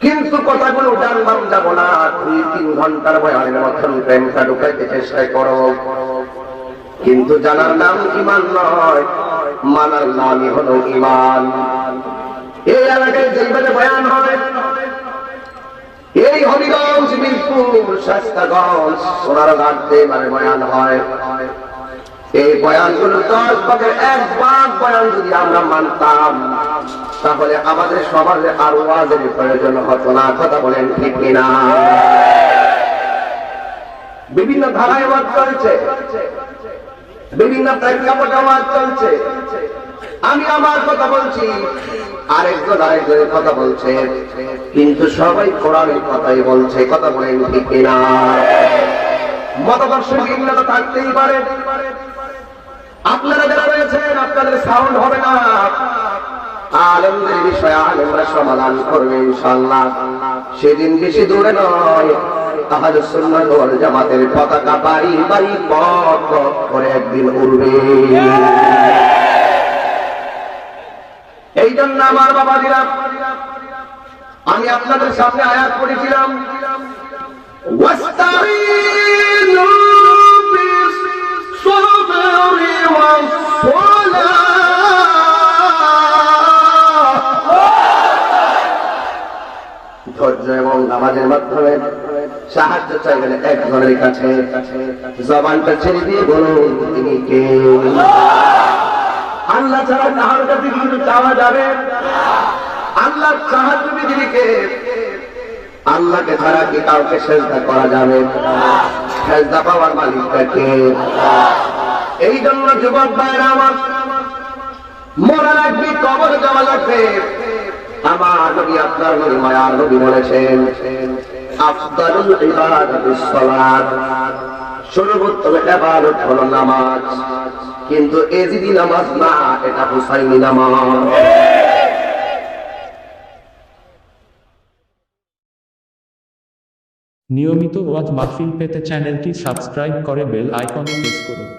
কিন্তু কথাগুলো জানলাম যাব না। দুই তিন ঘণ্টার বয়ানের মতন প্রেমটা ঢুকাইতে চেষ্টা করো। কিন্তু জানার নাম ইমান নয়। মানার নামই হলো ইমান এই এলাকায় যেভাবে বয়ান হরিগঞ্জ মানে যদি তাহলে আমাদের সমাজে আর ওয়াজের প্রয়োজন হতো না। কথা বলেন ঠিক কিনা? বিভিন্ন ধারায় ওয়াজ চলছে। বিভিন্ন প্রেক্ষাপটে চলছে। আমি আমার কথা বলছি। আরেকজন আরেকজনের কথা বলছে। কিন্তু সবাই কোরআনের কথাই বলছে। কথা বলেন ঠিক কিনা? মতাদর্শ ভিন্নতা থাকতেই পারে। আপনারা যারা রয়েছেন, আপনাদের সাউন্ড হবে না। আলেমদের বিষয়ে আলেমরা সমাধান করবে ইনশাল্লাহ সেদিন বেশি দূরে নয়। তাহলে ওয়াল জামাতের পতাকা বাড়ি বাড়ি পথ করে একদিন উড়বে। এই জন্য আমার বাবা দিলাম আমি আপনাদের সামনে আয়াত করেছিলাম ধৈর্য এবং নামাজের মাধ্যমে সাহায্য চাইবেন কাছে। জবানটা ছেড়ে দিয়ে বলুন, তিনি কে? আল্লাহ ছাড়া চাওয়া যাবে? আল্লাহ সাহায্য বিধিকে আল্লাহকে ছাড়া কি কাউকে সেজদা করা যাবে? সেজদা পাওয়ার মালিকটাকে এই জন্য যুবক ভাইরা আমার মরা লাগবে, কবর যাওয়া লাগবে। আমার নবী আপনার নবী, মায়ার নবী বলেছেন, আফদালুল ইবাদাতুস সালাত। সর্বোত্তম এবারত হলো নামাজ। কিন্তু এজিদি নামাজ না, এটা হুসাইনি নামাজ। নিয়মিত ওয়াজ মাহফিল পেতে চ্যানেলটি সাবস্ক্রাইব করে বেল আইকনে প্রেস করুন।